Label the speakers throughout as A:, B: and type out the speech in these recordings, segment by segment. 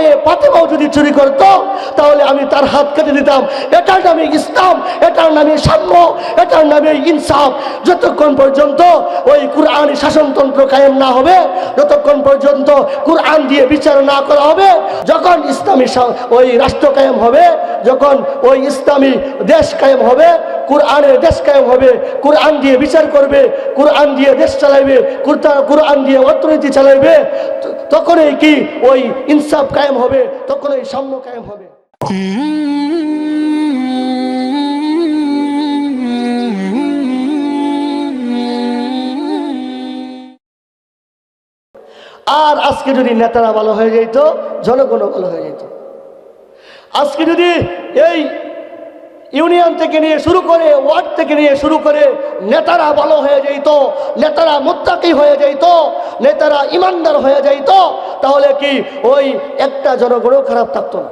A: মেয়ে পাতেমাও যদি চুরি করতো, তাহলে আমি তার হাত কেটে দিতাম। এটার নামে ইসলাম, এটার নামে সাম্য, এটার নামে ইনসাফ। যতক্ষণ পর্যন্ত ওই কুরআনি শাসনতন্ত্র কায়েম না হবে যতক্ষণ পর্যন্ত কুরআন দিয়ে বিচার না করা হবে। যখন ইসলামী ওই রাষ্ট্র কায়েম হবে, যখন ওই ইসলামী দেশ কায়েম হবে, কুরআনের দেশ কায়েম হবে, কুরআন দিয়ে বিচার করবে, কুরআন দিয়ে দেশ চালাইবে কুরআন দিয়ে অর্থনীতি চালাইবে তখনই কি ওই ইনসাফ কায়েম হবে? তখন তখনই সাম্য কায়েম হবে। আর আজকে যদি নেতারা ভালো হয়ে যেত, জনগণও ভালো হয়ে যেত। আজকে যদি এই ইউনিয়ন থেকে নিয়ে শুরু করে ওয়ার্ড থেকে নিয়ে শুরু করে নেতারা ভালো হয়ে যেত, নেতারা মুত্তাকি হয়ে যেত, নেতারা ইমানদার হয়ে যেত, তাহলে কি ওই একটা জনগণও খারাপ থাকতো না।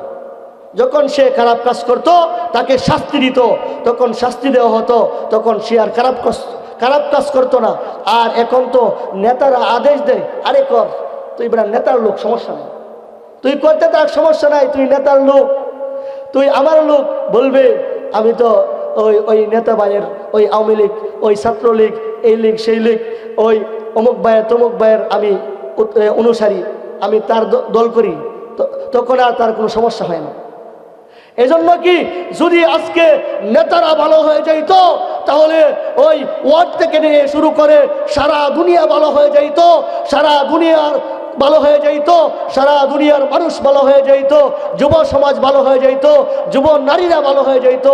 A: যখন সে খারাপ কাজ করত, তাকে শাস্তি দিত, তখন শাস্তি দেওয়া হতো, তখন সে আর খারাপ কাজ খারাপ কাজ করতো না। আর এখন তো নেতারা আদেশ দেয়, আরে কর, তুই বেড়া নেতার লোক, সমস্যা নেই। তুই করতে তার সমস্যা নাই, তুই নেতার লোক, তুই আমার লোক, বলবে আমি তো ওই ওই নেতা ভাইয়ের, ওই আওয়ামী লীগ, ওই ছাত্রলীগ, এই লীগ, সেই লীগ, ওই অমুক ভাইয়ের, তমুক ভাইয়ের আমি অনুসারী, আমি তার দল করি। তখন আর তার কোনো সমস্যা হয় না। এজন্য কি যদি আজকে নেতারা ভালো হয়ে যাইত, তাহলে ওই ওয়ার্ড থেকে নিয়ে শুরু করে সারা দুনিয়া ভালো হয়ে যাইত, সারা দুনিয়ার ভালো হয়ে যাইত, সারা দুনিয়ার মানুষ ভালো হয়ে যাইত, যুব সমাজ ভালো হয়ে যাইত, যুব নারীরা ভালো হয়ে যাইত।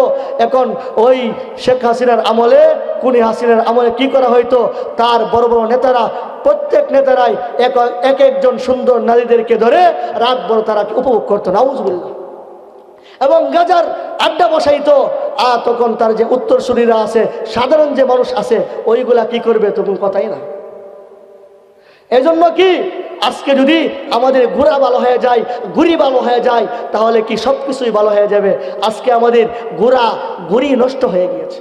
A: এখন ওই শেখ হাসিনার আমলে কুনি হাসিনার আমলে কি করা হইতো? তার বড় বড় নেতারা, প্রত্যেক নেতারাই এক এক একজন সুন্দর নারীদেরকে ধরে রাত বড় তারা উপভোগ করতো নাউজবিল্লা এবং গাজার আড্ডা বসাইতো আর তখন তার যে উত্তরসূরিরা আছে, সাধারণ যে মানুষ আছে, ওইগুলা কি করবে তখন কথাই না এজন্য কি? আজকে যদি আমাদের ঘোরা ভালো হয়ে যায় ঘুরি ভালো হয়ে যায়, তাহলে কি সব কিছুই ভালো হয়ে যাবে? আজকে আমাদের ঘোরা ঘুরি নষ্ট হয়ে গিয়েছে।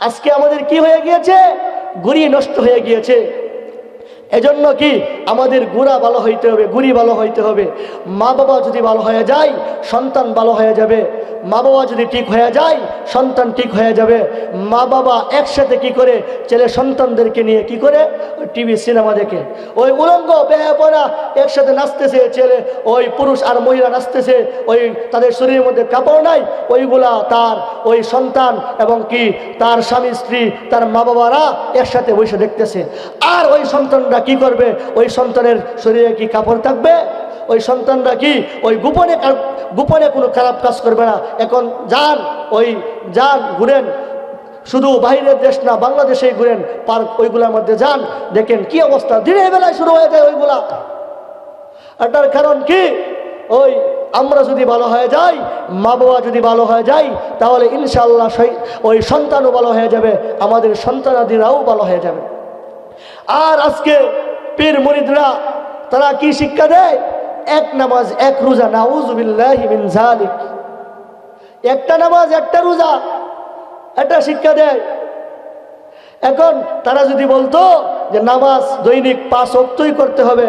A: আজকে আমাদের কি হয়ে গিয়েছে? ঘুরি নষ্ট হয়ে গিয়েছে। এজন্য কি আমাদের গুড়া ভালো হইতে হবে, গুড়ি ভালো হইতে হবে। মা বাবা যদি ভালো হয়ে যায়, সন্তান ভালো হয়ে যাবে। মা বাবা যদি ঠিক হয়ে যায়, সন্তান ঠিক হয়ে যাবে। মা বাবা একসাথে কি করে? ছেলে সন্তানদেরকে নিয়ে কি করে? টিভি, সিনেমা দেখে। ওই উলঙ্গ বেহে পড়া একসাথে নাচতেছে ছেলে, ওই পুরুষ আর মহিলা নাচতেছে, ওই তাদের শরীরের মধ্যে কাপড় নাই, ওইগুলা তার, ওই সন্তান এবং কি তার স্বামী, স্ত্রী, তার মা বাবারা একসাথে বসে দেখতেছে। আর ওই সন্তানরা কি করবে? ওই সন্তানের শরীরে কি কাপড় থাকবে? ওই সন্তানরা কি ওই গোপনে গোপনে কোনো খারাপ কাজ করবে না? এখন যান ওই যান ঘুরেন, শুধু বাইরের দেশ না, বাংলাদেশেই ঘুরেন, পার্ক, ওইগুলোর মধ্যে যান, দেখেন কি অবস্থা। দিনের বেলায় শুরু হয়ে যায় ওইগুলা। এটার কারণ কি? ওই আমরা যদি ভালো হয়ে যাই, মা বাবা যদি ভালো হয়ে যাই, তাহলে ইনশাল্লাহ ওই সন্তানও ভালো হয়ে যাবে, আমাদের সন্তানাদিরাও ভালো হয়ে যাবে। আর আজকে পীর মরিদরা, তারা কি শিক্ষা দেয়? এক নামাজ, এক রোজা জালিক একটা নামাজ, একটা রোজা এটা শিক্ষা দেয়। এখন তারা যদি বলতো যে নামাজ দৈনিক পাঁচ অক্তই করতে হবে,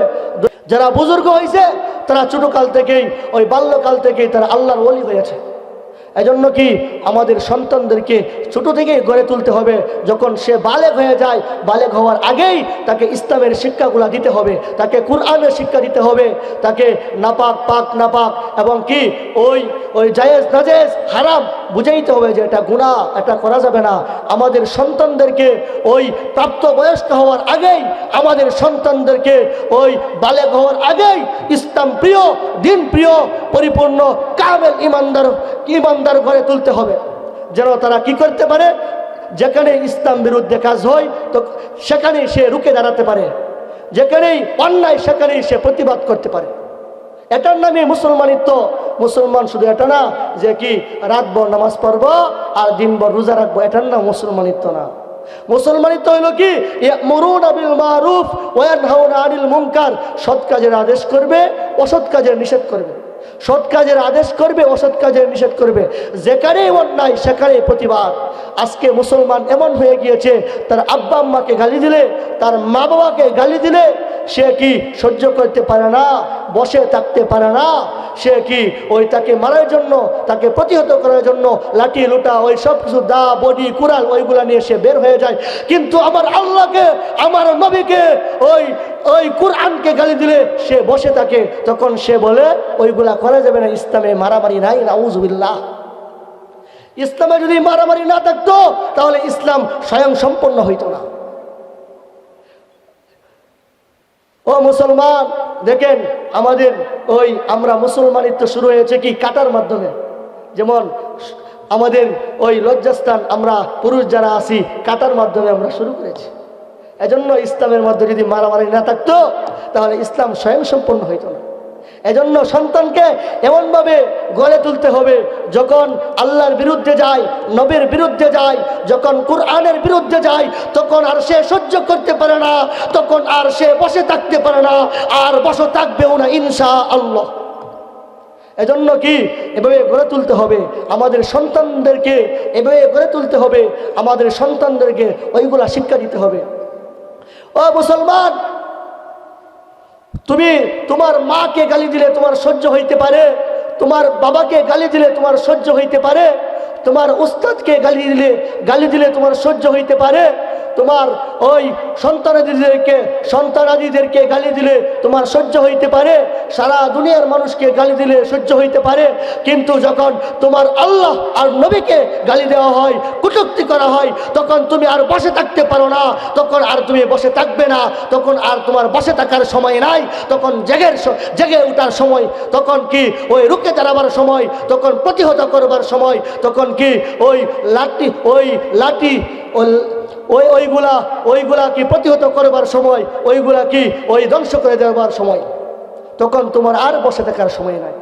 A: যারা বুজুর্গ হয়েছে তারা ছোটকাল থেকেই, ওই বাল্যকাল থেকেই তারা আল্লাহর ওলি হয়েছে এজন্য কি আমাদের সন্তানদেরকে ছোট থেকেই গড়ে তুলতে হবে? যখন সে বালেক হয়ে যায় বালেক হওয়ার আগেই তাকে ইসলামের শিক্ষাগুলো দিতে হবে, তাকে কোরআনের শিক্ষা দিতে হবে, তাকে নাপাক, পাক, নাপাক এবং কি ওই ওই জায়েজ, নাজেজ, হারাম বুঝাইতে হবে যে এটা গুণা এটা করা যাবে না। আমাদের সন্তানদেরকে ওই প্রাপ্তবয়স্ক হওয়ার আগেই, আমাদের সন্তানদেরকে ওই বালেক হওয়ার আগেই ইসলাম প্রিয়, দিন প্রিয়, পরিপূর্ণ, কামেল, ইমানদার ইমানদার করে তুলতে হবে। যেন তারা কি করতে পারে? যেখানে ইসলাম বিরুদ্ধে কাজ হয়, তো সেখানেই সে রুখে দাঁড়াতে পারে। যেখানেই অন্যায়, সেখানেই সে প্রতিবাদ করতে পারে। এটার নামে মুসলমানিত্ব, মুসলমান শুধু এটা না, যে কি রাতভর নামাজ পড়ব আর দিনভর রোজা রাখব, এটার নাম মুসলমানিত্ব না। মুসলমানিত্ব হইল কি? মরুন আবিল মারুফ ওয়ানহাউনা আনিল মুনকার। সৎ কাজের আদেশ করবে, অসৎ কাজের নিষেধ করবে। সৎ কাজের আদেশ করবে, অসৎ কাজের নিষেধ করবে। যেখানে অন্যায় সেখানে প্রতিবাদ। আজকে মুসলমান এমন হয়ে গিয়েছে, তার আব্বা আম্মাকে গালি দিলে, তার মা বাবাকে গালি দিলে সে কি সহ্য করতে পারে না, বসে থাকতে পারে না, সে কি ওই তাকে মারার জন্য, তাকে প্রতিহত করার জন্য লাঠি, লুটা, ওই সব কিছু দা, বডি, কুড়াল, ওইগুলা নিয়ে সে বের হয়ে যায়। কিন্তু আমার আল্লাহকে, আমার নবীকে, ওই ওই কোরআনকে গালি দিলে সে বসে থাকে, তখন সে বলে, ওইগুলা করা যাবে না, ইসলামে মারামারি নাই, নাউজুবিল্লাহ। ইসলামে যদি মারামারি না থাকতো, তাহলে ইসলাম স্বয়ং সম্পন্ন হইতো না। ও মুসলমান, দেখেন আমাদের ওই আমরা মুসলমানিত্ব শুরু হয়েছে কি? কাটার মাধ্যমে। যেমন আমাদের ওই লজ্জাস্থান আমরা পুরুষ যারা আছি কাটার মাধ্যমে আমরা শুরু করেছি। এজন্য ইসলামের মধ্যে যদি মারামারি না থাকতো, তাহলে ইসলাম স্বয়ং সম্পন্ন হইতো না। এজন্য সন্তানকে এমনভাবে গড়ে তুলতে হবে, যখন আল্লাহর বিরুদ্ধে যায়, নবীর বিরুদ্ধে যায়, যখন কোরআনের বিরুদ্ধে যায়, তখন আর সে সহ্য করতে পারে না, তখন আর সে বসে থাকতে পারে না, আর বসে থাকবেও না ইনশা আল্লাহ এজন্য কি? এভাবে গড়ে তুলতে হবে। আমাদের সন্তানদেরকে এভাবে গড়ে তুলতে হবে। আমাদের সন্তানদেরকে ওইগুলা শিক্ষা দিতে হবে। ও মুসলমান তুমি তোমার মাকে গালি দিলে তোমার সহ্য হইতে পারে, তোমার বাবাকে গালি দিলে তোমার সহ্য হইতে পারে, তোমার উস্তাদকে গালি দিলে গালি দিলে তোমার সহ্য হইতে পারে তোমার ওই সন্তানাদিদেরকে সন্তানাদিদেরকে গালি দিলে তোমার সহ্য হইতে পারে, সারা দুনিয়ার মানুষকে গালি দিলে সহ্য হইতে পারে, কিন্তু যখন তোমার আল্লাহ আর নবীকে গালি দেওয়া হয়, কুটুক্তি করা হয়, তখন তুমি আর বসে থাকতে পারো না, তখন আর তুমি বসে থাকবে না, তখন আর তোমার বসে থাকার সময় নাই, তখন জেগের জেগে ওঠার সময়, তখন কি ওই রুখে দাঁড়াবার সময়, তখন প্রতিহত করবার সময়, তখন কি ওই লাঠি ওই লাঠি ওই ওইগুলা ওইগুলা কি প্রতিহত করবার সময়? ওইগুলা কি ওই ধ্বংস করে দেওয়ার সময়? তখন তোমার আর বসে থাকার সময় নাই।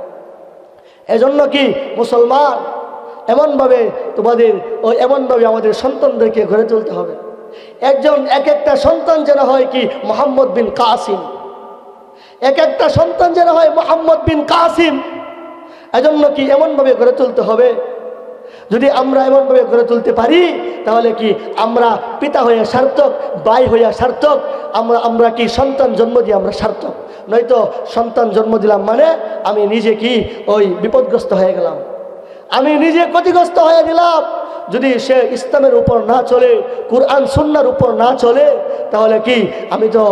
A: এজন্য কি মুসলমান এমনভাবে তোমাদের ওই এমনভাবে আমাদের সন্তানদেরকে গড়ে তুলতে হবে। একজন এক একটা সন্তান যেন হয় কি মোহাম্মদ বিন কাসিম। এক একটা সন্তান যেন হয় মোহাম্মদ বিন কাসিম। এজন্য কি এমনভাবে গড়ে তুলতে হবে? যদি আমরা এমনভাবে গড়ে তুলতে পারি, তাহলে কি আমরা পিতা হইয়া সার্থক, ভাই হইয়া সার্থক? আমরা আমরা কি সন্তান জন্ম দিয়ে আমরা সার্থক? নয়তো সন্তান জন্ম দিলাম মানে আমি নিজে কি ওই বিপদগ্রস্ত হয়ে গেলাম। আমি নিজে ক্ষতিগ্রস্ত হয়ে গেলাম। যদি সে ইসলামের উপর না চলে, কোরআন, সুন্নার উপর না চলে, তাহলে কি আমি তো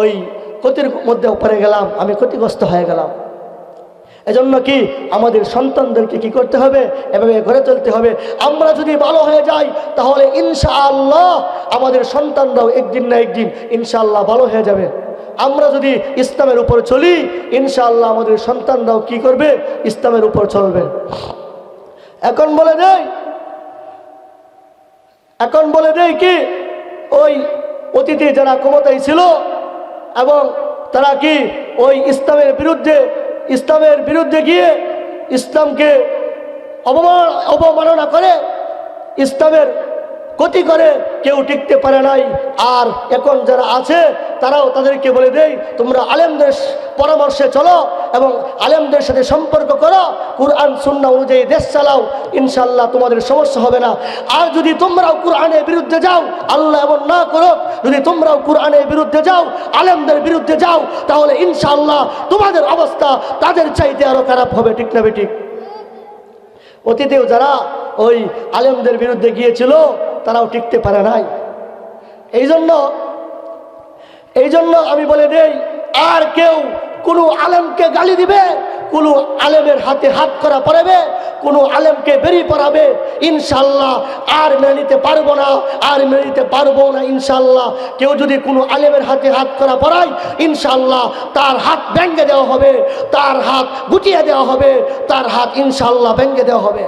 A: ওই ক্ষতির মধ্যে পড়ে গেলাম, আমি ক্ষতিগ্রস্ত হয়ে গেলাম। এজন্য কি আমাদের সন্তানদেরকে কি করতে হবে? এভাবে ঘরে চলতে হবে। আমরা যদি ভালো হয়ে যাই, তাহলে ইনশাআল্লাহ আমাদের সন্তানরাও একদিন না একদিন ইনশাআল্লাহ ভালো হয়ে যাবে। আমরা যদি ইসলামের উপর চলি, ইনশাআল্লাহ আমাদের সন্তানরাও কি করবে? ইসলামের উপর চলবে। এখন বলে দেয় এখন বলে দেয় কি, ওই অতীতে যারা ক্ষমতায় ছিল এবং তারা কি ওই ইসলামের বিরুদ্ধে ইসলামের বিরুদ্ধে গিয়ে ইসলামকে অবমান অবমাননা করে ইসলামের ক্ষতি করে, কেউ টিকতে পারে নাই। আর এখন যারা আছে, তারাও তাদেরকে বলে দেই, তোমরা আলেমদের পরামর্শে চলো এবং আলেমদের সাথে সম্পর্ক করো। কুরআন সুন্না অনুযায়ী দেশ চালাও। ইনশাল্লাহ তোমাদের সমস্যা হবে না। আর যদি তোমরাও কুরআনের বিরুদ্ধে যাও, আল্লাহ এমন না করো যদি তোমরাও কুরআনের বিরুদ্ধে যাও, আলেমদের বিরুদ্ধে যাও, তাহলে ইনশাল্লাহ তোমাদের অবস্থা তাদের চাইতে আরও খারাপ হবে, ঠিক না বেঠিক অতীতেও যারা ওই আলেমদের বিরুদ্ধে গিয়েছিল, তারাও টিকতে পারে নাই। এই জন্য এই জন্য আমি বলে দেই, আর কেউ কোনো আলেমকে গালি দিবে, কোনো আলেমের হাতে হাত করা পড়াবে কোনো আলেমকে বেরিয়ে পড়াবে, ইনশাল্লাহ আর মেনে নিতে পারব না, আর মেনে নিতে পারব না, ইনশাল্লাহ। কেউ যদি কোনো আলেমের হাতে হাত করা পড়ায়, ইনশাল্লাহ তার হাত ব্যাঙ্গে দেওয়া হবে, তার হাত গুটিয়ে দেওয়া হবে, তার হাত ইনশাল্লাহ ব্যাঙ্গে দেওয়া হবে।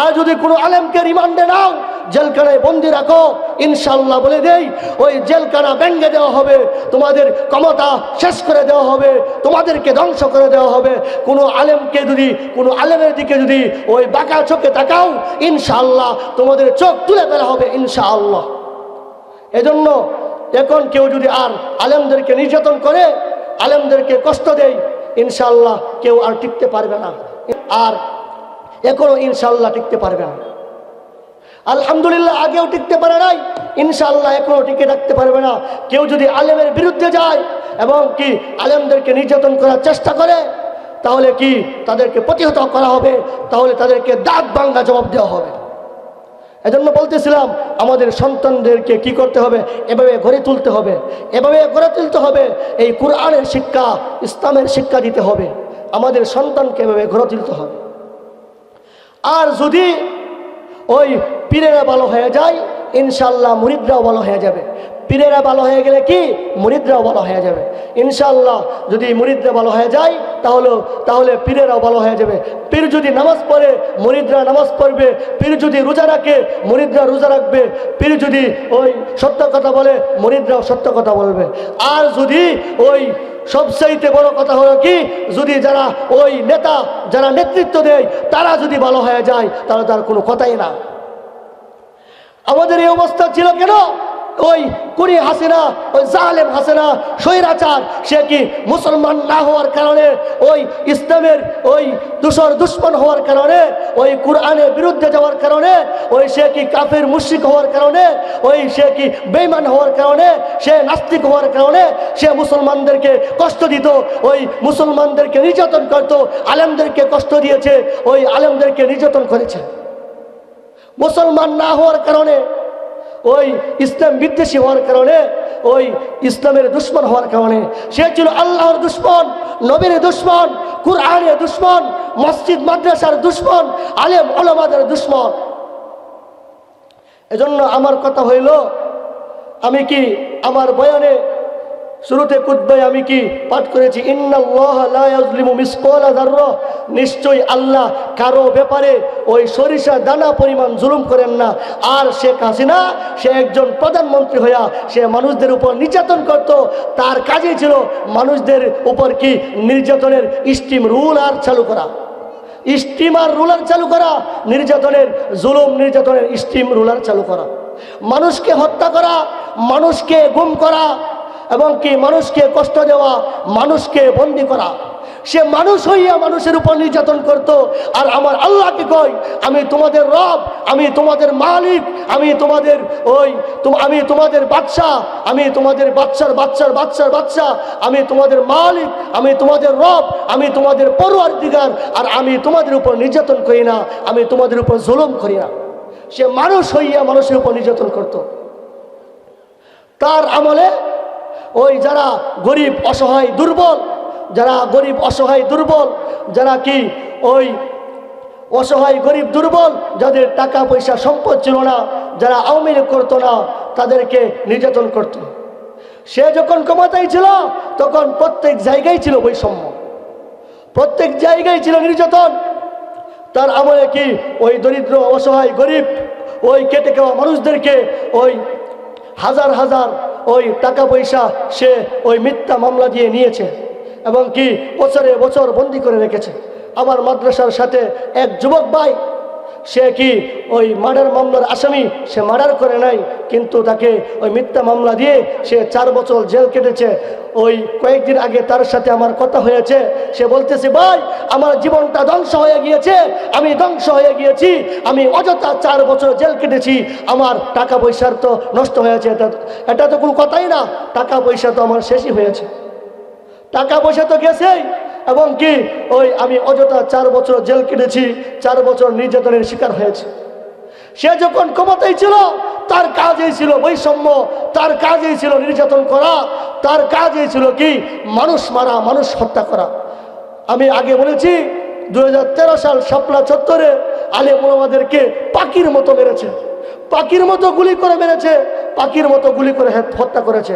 A: আর যদি কোনো আলেমকে রিমান্ডে নাও জেলখানায় বন্দি রাখো ইনশাল্লাহ বলে দেই, ওই জেলখানা ভেঙ্গে দেওয়া হবে, তোমাদের ক্ষমতা শেষ করে দেওয়া হবে, তোমাদেরকে ধ্বংস করে দেওয়া হবে। কোনো আলেমকে যদি, কোনো আলেমের দিকে যদি ওই বাঁকা চোখে তাকাও ইনশাল্লাহ তোমাদের চোখ তুলে ফেলা হবে, ইনশাআল্লাহ। এজন্য এখন কেউ যদি আর আলেমদেরকে নির্যাতন করে, আলেমদেরকে কষ্ট দেয় ইনশাল্লাহ কেউ আর টিকতে পারবে না। আর এখনও ইনশাল্লাহ টিকতে পারবে না। আলহামদুলিল্লাহ, আগেও টিকতে পারে নাই। ইনশাল্লাহ এখনও টিকে রাখতে পারবে না। কেউ যদি আলেমের বিরুদ্ধে যায় এবং কি আলেমদেরকে নির্যাতন করার চেষ্টা করে, তাহলে কি তাদেরকে প্রতিহত করা হবে? তাহলে তাদেরকে দাঁত বাঙ্গা জবাব দেওয়া হবে। এজন্য বলতেছিলাম, আমাদের সন্তানদেরকে কি করতে হবে? এভাবে গড়ে তুলতে হবে। এভাবে গড়ে তুলতে হবে, এই কোরআনের শিক্ষা, ইসলামের শিক্ষা দিতে হবে। আমাদের সন্তানকে এভাবে গড়ে তুলতে হবে। আর যদি ওই পীরেরা ভালো হয়ে যায় ইনশাল্লাহ মুরিদরাও ভালো হয়ে যাবে। পীরেরা ভালো হয়ে গেলে কি? মুরিদরাও ভালো হয়ে যাবে। ইনশাল্লাহ যদি মুরিদরা ভালো হয়ে যায়, তাহলে তাহলে পীরেরাও ভালো হয়ে যাবে। পীর যদি নামাজ পড়ে, মুরিদরা নামাজ পড়বে। পীর যদি রোজা রাখে, মুরিদরা রোজা রাখবে। পীর যদি ওই সত্য কথা বলে, মুরিদরাও সত্য কথা বলবে। আর যদি ওই সবচাইতে বড় কথা হলো কি? যদি যারা ওই নেতা, যারা নেতৃত্ব দেয়, তারা যদি ভালো হয়ে যায়, তাহলে তার কোনো কথাই না। আমাদের এই অবস্থা ছিল কেন? ওই কুড়ি হাসিনা, ওই জালেম হাসিনা, স্বৈরাচার, সে কি মুসলমান না হওয়ার কারণে, ওই ইসলামের ওই দুশর দুশ্মন হওয়ার কারণে, ওই কোরআনের বিরুদ্ধে যাওয়ার কারণে, ওই সে কি কাফের মুশিক হওয়ার কারণে, ওই সে কি বেইমান হওয়ার কারণে, সে নাস্তিক হওয়ার কারণে, সে মুসলমানদেরকে কষ্ট দিত, ওই মুসলমানদেরকে নির্যাতন করত, আলেমদেরকে কষ্ট দিয়েছে, ওই আলেমদেরকে নির্যাতন করেছে। মুসলমান না হওয়ার কারণে, ওই ইসলাম বিদ্বেষী হওয়ার কারণে, ওই ইসলামের দুশ্মন হওয়ার কারণে, সে ছিল আল্লাহর দুশ্মন, নবীর দুশ্মন, কুরআনের দুশ্মন, মসজিদ, মাদ্রাসার দুশ্মন, আলেম ওলামাদের দুশ্মন। এজন্য আমার কথা হইল, আমি কি আমার বয়ানে শুরুতে কুদ্বাই আমি কি পাঠ করেছি নিশ্চয়ই আল্লাহ কারও ব্যাপারে ওই সরিষা দানা পরিমাণ জুলুম করেন না। আর শেখ হাসিনা, সে একজন প্রধানমন্ত্রী হইয়া সে মানুষদের উপর নির্যাতন করত, তার কাজই ছিল মানুষদের উপর কি নির্যাতনের স্টিম রুল আর চালু করা। স্টিমার রুলার চালু করা, নির্যাতনের জুলুম, নির্যাতনের স্টিম রুলার চালু করা। মানুষকে হত্যা করা, মানুষকে গুম করা এবং কি মানুষকে কষ্ট দেওয়া মানুষকে বন্দি করা সে মানুষ হইয়া মানুষের উপর নির্যাতন করত আর আমার আল্লাহকে কই আমি তোমাদের রব আমি তোমাদের মালিক আমি তোমাদের ওই আমি তোমাদের বাচ্চা আমি তোমাদের বাচ্চার বাচ্চার বাচ্চার বাচ্চা আমি তোমাদের মালিক আমি তোমাদের রব আমি তোমাদের পড়ুয়ার দিগার আর আমি তোমাদের উপর নির্যাতন করি না আমি তোমাদের উপর জুলুম করি না সে মানুষ হইয়া মানুষের উপর নির্যাতন করত তার আমলে ওই যারা গরিব, অসহায়, দুর্বল, যারা গরিব, অসহায়, দুর্বল, যারা কি ওই অসহায়, গরিব, দুর্বল, যাদের টাকা পয়সা, সম্পদ ছিল না, যারা আওয়ামী লীগ করতো না, তাদেরকে নির্যাতন করত। সে যখন ক্ষমতায় ছিল, তখন প্রত্যেক জায়গায় ছিল বৈষম্য। প্রত্যেক জায়গায় ছিল নির্যাতন। তার আমলে কি ওই দরিদ্র, অসহায়, গরিব, ওই কেটে খাওয়া মানুষদেরকে ওই হাজার হাজার ওই টাকা পয়সা সে ওই মিথ্যা মামলা দিয়ে নিয়েছে এবং কি বছরে বছর বন্দি করে রেখেছে। আমার মাদ্রাসার সাথে এক যুবক ভাই সে কি ওই মার্ডার মামলার আসামি? সে মার্ডার করে নাই, কিন্তু তাকে ওই মিথ্যা মামলা দিয়ে সে চার বছর জেল কেটেছে। ওই কয়েকদিন আগে তার সাথে আমার কথা হয়েছে। সে বলতেছে, ভাই, আমার জীবনটা ধ্বংস হয়ে গিয়েছে। আমি ধ্বংস হয়ে গিয়েছি। আমি অযথা চার বছর জেল কেটেছি। আমার টাকা পয়সার তো নষ্ট হয়েছে। এটা এটা তো কোনো কথাই না। টাকা পয়সা তো আমার শেষই হয়েছে। টাকা পয়সা তো গেছেই। এবং কি ওই আমি অযথা চার বছর জেল কেটেছি, চার বছর নির্যাতনের শিকার হয়েছে। সে যখন ক্ষমতায় ছিল, তার কাজেই ছিল বৈষম্য, তার কাজেই ছিল নির্যাতন করা, তার কাজেই ছিল কি? মানুষ মারা, মানুষ হত্যা করা। আমি আগে বলেছি দুহাজার তেরো সাল শাপলা চত্বরে আলে মোলামাদেরকে পাখির মতো মেরেছে। পাখির মতো গুলি করে মেরেছে, পাখির মতো গুলি করে হত্যা করেছে।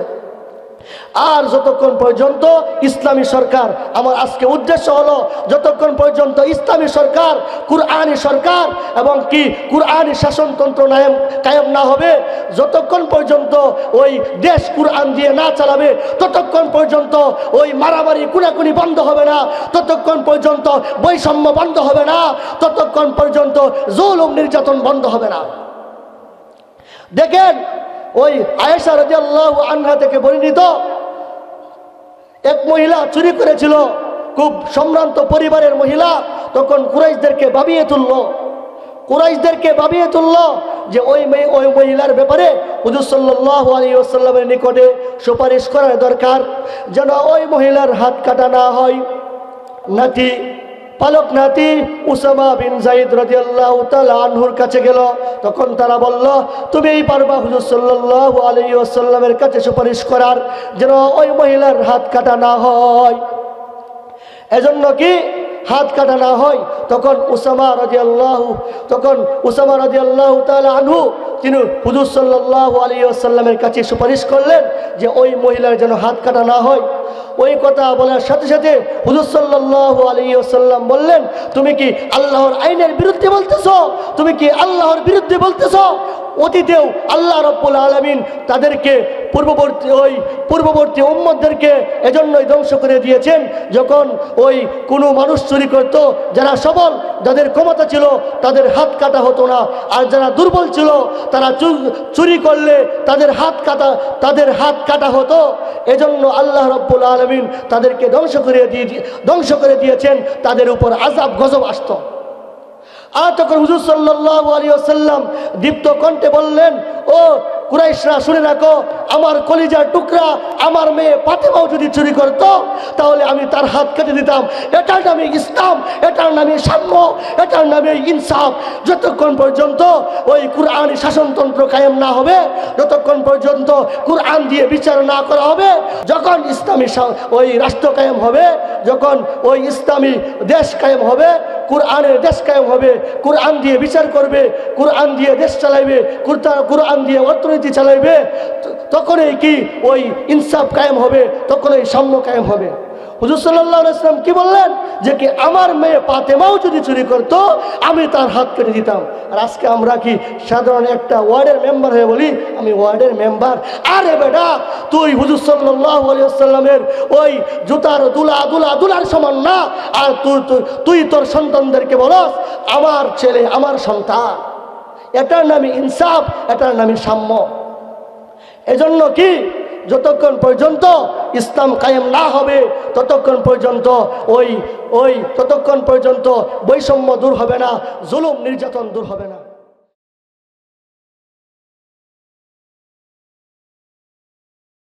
A: আর যতক্ষণ পর্যন্ত ইসলামী সরকার, আমার আজকে উদ্দেশ্য হলো, যতক্ষণ পর্যন্ত ইসলামী সরকার কুরআনী সরকার এবং কি কুরআনী শাসনতন্ত্র নায়ম কায়েম না হবে, যতক্ষণ পর্যন্ত ওই দেশ কুরআন দিয়ে না চালাবে, ততক্ষণ পর্যন্ত ওই মারামারি কুনাকুনি বন্ধ হবে না, ততক্ষণ পর্যন্ত বৈষম্য বন্ধ হবে না, ততক্ষণ পর্যন্ত জুলুম নির্যাতন বন্ধ হবে না। দেখেন ওই আয়েশা রাদিয়াল্লাহু আনহা থেকে বর্ণিত এক মহিলা চুরি করেছিল, খুব সম্ভ্রান্ত পরিবারের মহিলা, তখন কুরাইশদেরকে ভাবিয়ে তুলল। কুরাইশদেরকে ভাবিয়ে তুলল যে ওই মেয়ে, ওই মহিলার ব্যাপারে হুজুর সাল্লাহ আলী আসাল্লামের নিকটে সুপারিশ করার দরকার, যেন ওই মহিলার হাত কাটা না হয়। নাতি পালক নাতি উসামা বিন জাইদ রাদিয়াল্লাহু তাআলা আনহুর কাছে গেল। তখন তারা বলল, তুমি এই পারবা হুজুর সাল্লাল্লাহু আলাইহি ওয়াসাল্লামের কাছে সুপারিশ করার যেন ওই মহিলার হাত কাটা না হয়। এজন্য কি হাত কাটা না হয়? তখন উসামা রাজি আল্লাহ তখন উসামা রাজি আল্লাহ আনহু, তিনি হুজুর সাল্লাহ আলী আসাল্লামের কাছে সুপারিশ করলেন যে ওই মহিলার যেন হাত কাটা না হয়। ওই কথা বলার সাথে সাথে হুজুর সাল্লাহ আলী আসাল্লাম বললেন, তুমি কি আল্লাহর আইনের বিরুদ্ধে বলতেছ? তুমি কি আল্লাহর বিরুদ্ধে বলতেছ? অতীতেও আল্লাহ রব্বুল আলমিন তাদেরকে পূর্ববর্তী ওই পূর্ববর্তী উম্মদদেরকে এজন্যই ধ্বংস করে দিয়েছেন। যখন ওই কোনো মানুষ চুরি করত, যারা সবল, যাদের ক্ষমতা ছিল, তাদের হাত কাটা হতো না। আর যারা দুর্বল ছিল, তারা চুরি করলে তাদের হাত কাটা, তাদের হাত কাটা হতো। এজন্য আল্লাহ রব্বুল আলমিন তাদেরকে ধ্বংস করে দিয়ে, ধ্বংস করে দিয়েছেন। তাদের উপর আজাব গজব আসতো। আর তখন হুজুর সাল্লাহ আলী আসাল্লাম দীপ্ত কণ্ঠে বললেন, ও কুরাইশরা শুনে রাখো, আমার কলিজার টুকরা আমার মেয়ে পাতেমাও যদি চুরি করতো, তাহলে আমি তার হাত কেটে দিতাম। এটার নামে ইসলাম, এটার নামে সাম্য, এটার নামে ইনসাফ। যতক্ষণ পর্যন্ত ওই কুরআনী শাসনতন্ত্র কায়েম না হবে, যতক্ষণ পর্যন্ত কুরআন দিয়ে বিচার না করা হবে, যখন ইসলামী ওই রাষ্ট্র কায়েম হবে যখন ওই ইসলামী দেশ কায়েম হবে, কুরআনের দেশ কায়েম হবে, কুরআন দিয়ে বিচার করবে, কুরআন দিয়ে দেশ চালাইবে কুরআন দিয়ে অর্থনীতি চালাইবে তখনই কি ওই ইনসাফ কায়েম হবে, তখনই সাম্য কায়েম হবে। হুজুর সাল্লাহ কি বললেন? যে কি আমার মেয়ে পাতেমাও যদি চুরি করতো, আমি তার হাত কেটে দিতাম। আর আজকে আমরা কি সাধারণ একটা ওয়ার্ডের মেম্বার হয়ে বলি, আমি ওয়ার্ডের মেম্বার। আরে বেটা, তুই হুজুর সাল্লাহ ওই জুতার দুলা দুলা, দুলার সমান না। আর তুই, তুই- তোর সন্তানদেরকে বলস, আমার ছেলে আমার সন্তান। এটার নামই ইনসাফ, এটার নামই সাম্য। এজন্য কি যতক্ষণ পর্যন্ত ইসলাম কায়েম না হবে, ততক্ষণ পর্যন্ত ওই ওই, ততক্ষণ পর্যন্ত বৈষম্য দূর হবে না, জুলুম নির্যাতন দূর হবে না।